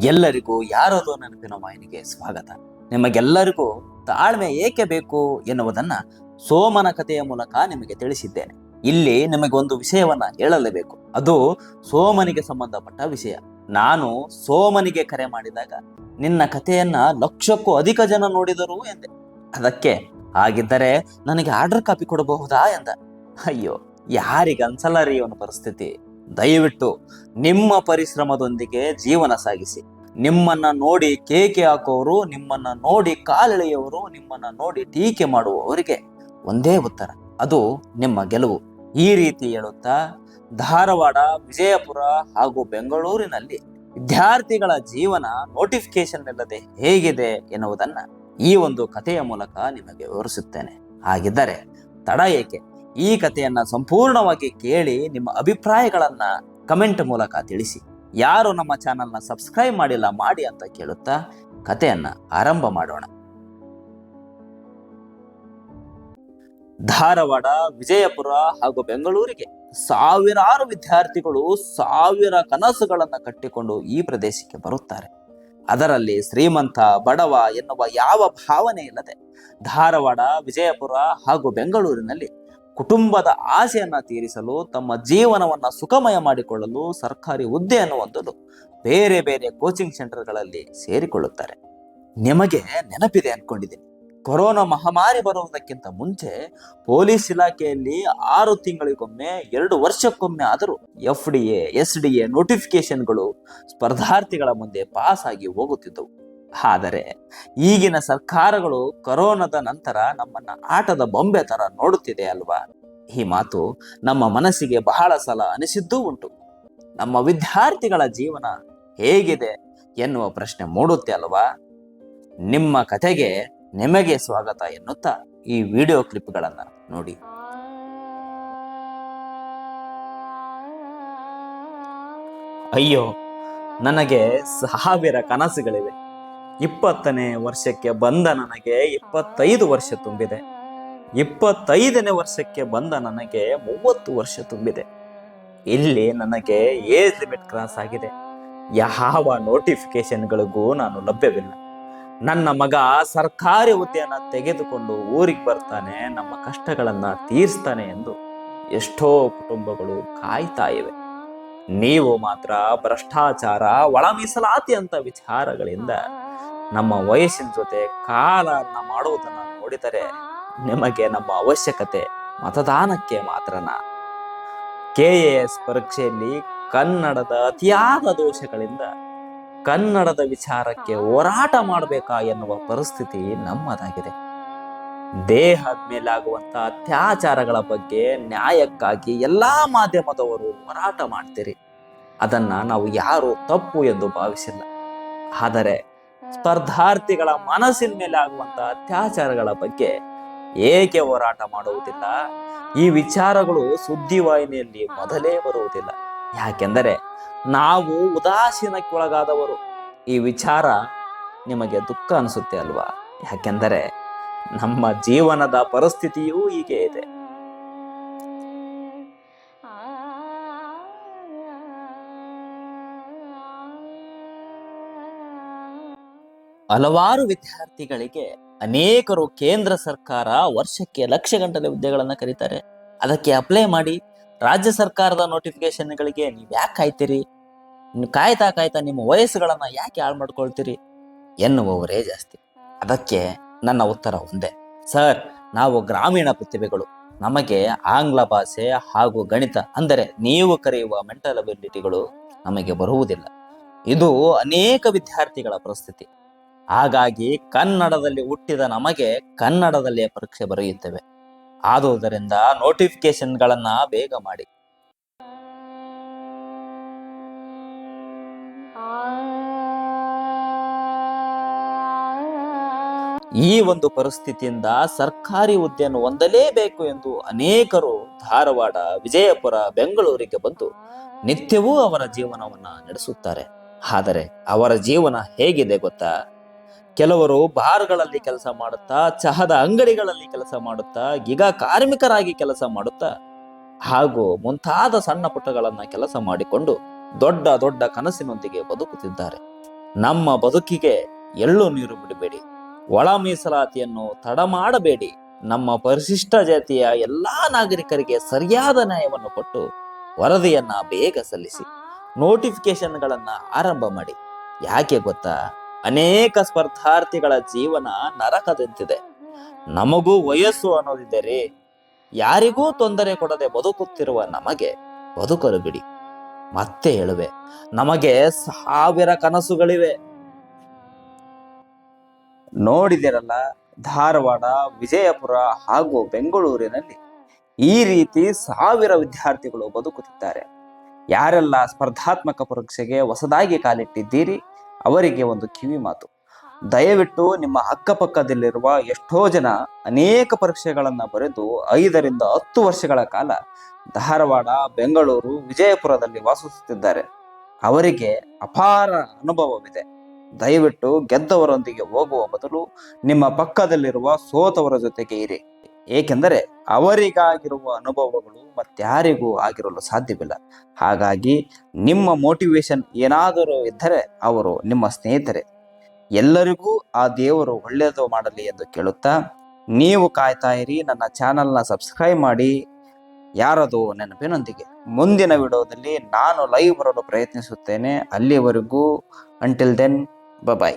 ಎಲ್ಲರಿಗೂ, ಯಾರದೋ ನೆನಪಿನ ವಾಹಿನಿಗೆ ಸ್ವಾಗತ. ನಿಮಗೆಲ್ಲರಿಗೂ ತಾಳ್ಮೆ ಏಕೆ ಬೇಕು ಎನ್ನುವುದನ್ನು ಸೋಮನ ಕಥೆಯ ಮೂಲಕ ನಿಮಗೆ ತಿಳಿಸಿದ್ದೇನೆ. ಇಲ್ಲಿ ನಿಮಗೆ ಒಂದು ವಿಷಯವನ್ನ ಹೇಳಲೇಬೇಕು. ಅದು ಸೋಮನಿಗೆ ಸಂಬಂಧಪಟ್ಟ ವಿಷಯ. ನಾನು ಸೋಮನಿಗೆ ಕರೆ ಮಾಡಿದಾಗ ನಿನ್ನ ಕಥೆಯನ್ನ ಲಕ್ಷಕ್ಕೂ ಅಧಿಕ ಜನ ನೋಡಿದರು ಎಂದೆ. ಅದಕ್ಕೆ ಹಾಗಿದ್ದರೆ ನನಗೆ ಆರ್ಡರ್ ಕಾಪಿ ಕೊಡಬಹುದಾ ಎಂದ. ಅಯ್ಯೋ ಯಾರಿಗನ್ಸಲ್ಲ ರೀ ಇವನ ಪರಿಸ್ಥಿತಿ. ದಯವಿಟ್ಟು ನಿಮ್ಮ ಪರಿಶ್ರಮದೊಂದಿಗೆ ಜೀವನ ಸಾಗಿಸಿ. ನಿಮ್ಮನ್ನ ನೋಡಿ ಕೇಕೆ ಹಾಕುವವರು ನಿಮ್ಮನ್ನ ನೋಡಿ ಕಾಲೆಳೆಯವರು ನಿಮ್ಮನ್ನ ನೋಡಿ ಟೀಕೆ ಮಾಡುವವರಿಗೆ ಒಂದೇ ಉತ್ತರ. ಅದು ನಿಮ್ಮ ಗೆಲುವು. ಈ ರೀತಿ ಹೇಳುತ್ತಾ ಧಾರವಾಡ, ವಿಜಯಪುರ ಹಾಗೂ ಬೆಂಗಳೂರಿನಲ್ಲಿ ವಿದ್ಯಾರ್ಥಿಗಳ ಜೀವನ ನೋಟಿಫಿಕೇಶನ್ ಇಲ್ಲದೆ ಹೇಗಿದೆ ಎನ್ನುವುದನ್ನು ಈ ಒಂದು ಕಥೆಯ ಮೂಲಕ ನಿಮಗೆ ವಿವರಿಸುತ್ತೇನೆ. ಹಾಗಿದ್ದರೆ ತಡ ಏಕೆ? ಈ ಕಥೆಯನ್ನ ಸಂಪೂರ್ಣವಾಗಿ ಕೇಳಿ ನಿಮ್ಮ ಅಭಿಪ್ರಾಯಗಳನ್ನ ಕಮೆಂಟ್ ಮೂಲಕ ತಿಳಿಸಿ. ಯಾರು ನಮ್ಮ ಚಾನಲ್ನ ಸಬ್ಸ್ಕ್ರೈಬ್ ಮಾಡಿಲ್ಲ ಮಾಡಿ ಅಂತ ಕೇಳುತ್ತಾ ಕಥೆಯನ್ನ ಆರಂಭ ಮಾಡೋಣ. ಧಾರವಾಡ, ವಿಜಯಪುರ ಹಾಗೂ ಬೆಂಗಳೂರಿಗೆ ಸಾವಿರಾರು ವಿದ್ಯಾರ್ಥಿಗಳು ಸಾವಿರ ಕನಸುಗಳನ್ನು ಕಟ್ಟಿಕೊಂಡು ಈ ಪ್ರದೇಶಕ್ಕೆ ಬರುತ್ತಾರೆ. ಅದರಲ್ಲಿ ಶ್ರೀಮಂತ, ಬಡವ ಎನ್ನುವ ಯಾವ ಭಾವನೆ ಇಲ್ಲದೆ ಧಾರವಾಡ, ವಿಜಯಪುರ ಹಾಗೂ ಬೆಂಗಳೂರಿನಲ್ಲಿ ಕುಟುಂಬದ ಆಸೆಯನ್ನು ತೀರಿಸಲು, ತಮ್ಮ ಜೀವನವನ್ನು ಸುಖಮಯ ಮಾಡಿಕೊಳ್ಳಲು ಸರ್ಕಾರಿ ಹುದ್ದೆಯನ್ನು ಹೊಂದಲು ಬೇರೆ ಬೇರೆ ಕೋಚಿಂಗ್ ಸೆಂಟರ್ಗಳಲ್ಲಿ ಸೇರಿಕೊಳ್ಳುತ್ತಾರೆ. ನಿಮಗೆ ನೆನಪಿದೆ ಅನ್ಕೊಂಡಿದ್ದೀನಿ. ಕೊರೋನಾ ಮಹಾಮಾರಿ ಬರುವುದಕ್ಕಿಂತ ಮುಂಚೆ ಪೊಲೀಸ್ ಇಲಾಖೆಯಲ್ಲಿ ಆರು ತಿಂಗಳಿಗೊಮ್ಮೆ, ಎರಡು ವರ್ಷಕ್ಕೊಮ್ಮೆ ಆದರೂ F D A S D A ನೋಟಿಫಿಕೇಶನ್ಗಳು ಸ್ಪರ್ಧಾರ್ಥಿಗಳ ಮುಂದೆ ಪಾಸ್ ಆಗಿ ಹೋಗುತ್ತಿದ್ದವು. ಆದರೆ ಈಗಿನ ಸರ್ಕಾರಗಳು ಕೊರೋನಾದ ನಂತರ ನಮ್ಮನ್ನ ಆಟದ ಬೊಂಬೆ ತರ ನೋಡುತ್ತಿದೆ ಅಲ್ವಾ? ಈ ಮಾತು ನಮ್ಮ ಮನಸ್ಸಿಗೆ ಬಹಳ ಸಲ ಅನಿಸಿದ್ದೂ ಉಂಟು. ನಮ್ಮ ವಿದ್ಯಾರ್ಥಿಗಳ ಜೀವನ ಹೇಗಿದೆ ಎನ್ನುವ ಪ್ರಶ್ನೆ ಮೂಡುತ್ತೆ ಅಲ್ವಾ? ನಿಮ್ಮ ಕಥೆಗೆ ನಿಮಗೆ ಸ್ವಾಗತ ಎನ್ನುತ್ತಾ ಈ ವಿಡಿಯೋ ಕ್ಲಿಪ್ಗಳನ್ನ ನೋಡಿ. ಅಯ್ಯೋ, ನನಗೆ ಸಾವಿರ ಕನಸುಗಳಿವೆ. ಇಪ್ಪತ್ತನೇ ವರ್ಷಕ್ಕೆ ಬಂದ ನನಗೆ ಇಪ್ಪತ್ತೈದು ವರ್ಷ ತುಂಬಿದೆ. ಇಪ್ಪತ್ತೈದನೇ ವರ್ಷಕ್ಕೆ ಬಂದ ನನಗೆ ಮೂವತ್ತು ವರ್ಷ ತುಂಬಿದೆ. ಇಲ್ಲಿ ನನಗೆ ಏಜ್ ಲಿಮಿಟ್ ಕ್ರಾಸ್ ಆಗಿದೆ. ಯಾವ ನೋಟಿಫಿಕೇಶನ್ಗಳಿಗೂ ನಾನು ಲಭ್ಯವಿಲ್ಲ. ನನ್ನ ಮಗ ಸರ್ಕಾರಿ ಹುದ್ದೆಯನ್ನ ತೆಗೆದುಕೊಂಡು ಊರಿಗೆ ಬರ್ತಾನೆ, ನಮ್ಮ ಕಷ್ಟಗಳನ್ನು ತೀರಿಸ್ತಾನೆ ಎಂದು ಎಷ್ಟೋ ಕುಟುಂಬಗಳು ಕಾಯ್ತಾ ಇವೆ. ನೀವು ಮಾತ್ರ ಭ್ರಷ್ಟಾಚಾರ ಒಳ ಮೀಸಲಾತಿ ಅಂತ ವಿಚಾರಗಳಿಂದ ನಮ್ಮ ವಯಸ್ಸಿನ ಜೊತೆ ಕಾಲನ್ನ ಮಾಡುವುದನ್ನು ನೋಡಿದರೆ ನಿಮಗೆ ನಮ್ಮ ಅವಶ್ಯಕತೆ ಮತದಾನಕ್ಕೆ ಮಾತ್ರನ. ಕೆ ಎ ಎಸ್ ಪರೀಕ್ಷೆಯಲ್ಲಿ ಕನ್ನಡದ ಅತಿಯಾದ ದೋಷಗಳಿಂದ ಕನ್ನಡದ ವಿಚಾರಕ್ಕೆ ಹೋರಾಟ ಮಾಡಬೇಕಾ ಎನ್ನುವ ಪರಿಸ್ಥಿತಿ ನಮ್ಮದಾಗಿದೆ. ದೇಹದ ಮೇಲಾಗುವಂತಹ ಅತ್ಯಾಚಾರಗಳ ಬಗ್ಗೆ ನ್ಯಾಯಕ್ಕಾಗಿ ಎಲ್ಲಾ ಮಾಧ್ಯಮದವರು ಹೋರಾಟ ಮಾಡ್ತೀರಿ. ಅದನ್ನ ನಾವು ಯಾರು ತಪ್ಪು ಎಂದು ಭಾವಿಸಿಲ್ಲ. ಆದರೆ ಸ್ಪರ್ಧಾರ್ಥಿಗಳ ಮನಸ್ಸಿನ ಮೇಲೆ ಆಗುವಂತ ಅತ್ಯಾಚಾರಗಳ ಬಗ್ಗೆ ಏಕೆ ಹೋರಾಟ ಮಾಡುವುದಿಲ್ಲ? ಈ ವಿಚಾರಗಳು ಸುದ್ದಿವಾಹಿನಿಯಲ್ಲಿ ಮೊದಲೇ ಬರುವುದಿಲ್ಲ. ಯಾಕೆಂದರೆ ನಾವು ಉದಾಸೀನಕ್ಕೊಳಗಾದವರು. ಈ ವಿಚಾರ ನಿಮಗೆ ದುಃಖ ಅನಿಸುತ್ತೆ ಅಲ್ವಾ? ಯಾಕೆಂದರೆ ನಮ್ಮ ಜೀವನದ ಪರಿಸ್ಥಿತಿಯೂ ಹೀಗೆ ಇದೆ. ಹಲವಾರು ವಿದ್ಯಾರ್ಥಿಗಳಿಗೆ ಅನೇಕರು ಕೇಂದ್ರ ಸರ್ಕಾರ ವರ್ಷಕ್ಕೆ ಲಕ್ಷ ಗಂಟಲೆ ಹುದ್ದೆಗಳನ್ನು ಕರೀತಾರೆ. ಅದಕ್ಕೆ ಅಪ್ಲೈ ಮಾಡಿ ರಾಜ್ಯ ಸರ್ಕಾರದ ನೋಟಿಫಿಕೇಶನ್ಗಳಿಗೆ ನೀವು ಯಾಕೆ ಕಾಯ್ತೀರಿ? ಕಾಯ್ತಾ ಕಾಯ್ತಾ ನಿಮ್ಮ ವಯಸ್ಸುಗಳನ್ನು ಯಾಕೆ ಹಾಳು ಮಾಡ್ಕೊಳ್ತೀರಿ? ಎನ್ನುವವರೇ ಜಾಸ್ತಿ. ಅದಕ್ಕೆ ನನ್ನ ಉತ್ತರ ಒಂದೇ. ಸರ್, ನಾವು ಗ್ರಾಮೀಣ ಪ್ರತಿಭೆಗಳು. ನಮಗೆ ಆಂಗ್ಲ ಭಾಷೆ ಹಾಗೂ ಗಣಿತ ಅಂದರೆ ನೀವು ಕರೆಯುವ ಮೆಂಟಲ್ ಅಬಿಲಿಟಿಗಳು ನಮಗೆ ಬರುವುದಿಲ್ಲ. ಇದು ಅನೇಕ ವಿದ್ಯಾರ್ಥಿಗಳ ಪರಿಸ್ಥಿತಿ. ಹಾಗಾಗಿ ಕನ್ನಡದಲ್ಲಿ ಹುಟ್ಟಿದ ನಮಗೆ ಕನ್ನಡದಲ್ಲೇ ಪರೀಕ್ಷೆ ಬರೆಯುತ್ತೇವೆ. ಆದುದರಿಂದ ನೋಟಿಫಿಕೇಶನ್ಗಳನ್ನ ಬೇಗ ಮಾಡಿ. ಈ ಒಂದು ಪರಿಸ್ಥಿತಿಯಿಂದ ಸರ್ಕಾರಿ ಹುದ್ದೆಯನ್ನು ಹೊಂದಲೇಬೇಕು ಎಂದು ಅನೇಕರು ಧಾರವಾಡ, ವಿಜಯಪುರ, ಬೆಂಗಳೂರಿಗೆ ಬಂದು ನಿತ್ಯವೂ ಅವರ ಜೀವನವನ್ನು ನಡೆಸುತ್ತಾರೆ. ಆದರೆ ಅವರ ಜೀವನ ಹೇಗಿದೆ ಗೊತ್ತಾ? ಕೆಲವರು ಬಾರ್ಗಳಲ್ಲಿ ಕೆಲಸ ಮಾಡುತ್ತಾ, ಚಹದ ಅಂಗಡಿಗಳಲ್ಲಿ ಕೆಲಸ ಮಾಡುತ್ತಾ, ಗಿಗ ಕಾರ್ಮಿಕರಾಗಿ ಕೆಲಸ ಮಾಡುತ್ತಾ ಹಾಗೂ ಮುಂತಾದ ಸಣ್ಣ ಪುಟಗಳನ್ನು ಕೆಲಸ ಮಾಡಿಕೊಂಡು ದೊಡ್ಡ ದೊಡ್ಡ ಕನಸಿನೊಂದಿಗೆ ಬದುಕುತ್ತಿದ್ದಾರೆ. ನಮ್ಮ ಬದುಕಿಗೆ ಎಳ್ಳು ನೀರು ಬಿಡಬೇಡಿ, ಒಳ ಮೀಸಲಾತಿಯನ್ನು ತಡ ಮಾಡಬೇಡಿ, ನಮ್ಮ ಪರಿಶಿಷ್ಟ ಜಾತಿಯ ಎಲ್ಲಾ ನಾಗರಿಕರಿಗೆ ಸರಿಯಾದ ನ್ಯಾಯವನ್ನು ಕೊಟ್ಟು ವರದಿಯನ್ನ ಬೇಗ ಸಲ್ಲಿಸಿ ನೋಟಿಫಿಕೇಶನ್ಗಳನ್ನ ಆರಂಭ ಮಾಡಿ. ಯಾಕೆ ಗೊತ್ತಾ? ಅನೇಕ ಸ್ಪರ್ಧಾರ್ಥಿಗಳ ಜೀವನ ನರಕದಂತಿದೆ. ನಮಗೂ ವಯಸ್ಸು ಅನ್ನೋದಿದ್ದರೆ ಯಾರಿಗೂ ತೊಂದರೆ ಕೊಡದೆ ಬದುಕುತ್ತಿರುವ ನಮಗೆ ಬದುಕಲು ಬಿಡಿ. ಮತ್ತೆ ಹೇಳುವೆ, ನಮಗೆ ಸಾವಿರ ಕನಸುಗಳಿವೆ. ನೋಡಿದಿರಲ್ಲ, ಧಾರವಾಡ, ವಿಜಯಪುರ ಹಾಗೂ ಬೆಂಗಳೂರಿನಲ್ಲಿ ಈ ರೀತಿ ಸಾವಿರ ವಿದ್ಯಾರ್ಥಿಗಳು ಬದುಕುತ್ತಿದ್ದಾರೆ. ಯಾರೆಲ್ಲ ಸ್ಪರ್ಧಾತ್ಮಕ ಪರೀಕ್ಷೆಗೆ ಹೊಸದಾಗಿ ಕಾಲಿಟ್ಟಿದ್ದೀರಿ? ಅವರಿಗೆ ಒಂದು ಕಿವಿ ಮಾತು. ದಯವಿಟ್ಟು ನಿಮ್ಮ ಅಕ್ಕಪಕ್ಕದಲ್ಲಿರುವ ಎಷ್ಟೋ ಜನ ಅನೇಕ ಪರೀಕ್ಷೆಗಳನ್ನು ಬರೆದು ಐದರಿಂದ ಹತ್ತು ವರ್ಷಗಳ ಕಾಲ ಧಾರವಾಡ, ಬೆಂಗಳೂರು, ವಿಜಯಪುರದಲ್ಲಿ ವಾಸಿಸುತ್ತಿದ್ದಾರೆ. ಅವರಿಗೆ ಅಪಾರ ಅನುಭವವಿದೆ. ದಯವಿಟ್ಟು ಗೆದ್ದವರೊಂದಿಗೆ ಹೋಗುವ ಬದಲು ನಿಮ್ಮ ಪಕ್ಕದಲ್ಲಿರುವ ಸೋತವರ ಜೊತೆಗೆ ಇರಿ. ಏಕೆಂದರೆ ಅವರಿಗಾಗಿರುವ ಅನುಭವಗಳು ಮತ್ತಾರಿಗೂ ಆಗಿರಲು ಸಾಧ್ಯವಿಲ್ಲ. ಹಾಗಾಗಿ ನಿಮ್ಮ ಮೋಟಿವೇಶನ್ ಏನಾದರೂ ಇದ್ದರೆ ಅವರು ನಿಮ್ಮ ಸ್ನೇಹಿತರೆ. ಎಲ್ಲರಿಗೂ ಆ ದೇವರು ಒಳ್ಳೆಯದು ಮಾಡಲಿ ಎಂದು ಕೇಳುತ್ತಾ, ನೀವು ಕಾಯ್ತಾ ಇರಿ, ನನ್ನ ಚಾನಲ್ನ ಸಬ್ಸ್ಕ್ರೈಬ್ ಮಾಡಿ. ಯಾರದು ನೆನಪಿನೊಂದಿಗೆ. ಮುಂದಿನ ವಿಡಿಯೋದಲ್ಲಿ ನಾನು ಲೈವ್ ಬರಲು ಪ್ರಯತ್ನಿಸುತ್ತೇನೆ. ಅಲ್ಲಿವರೆಗೂ ಅಂಟಿಲ್ ದೆನ್ ಬಾಯ್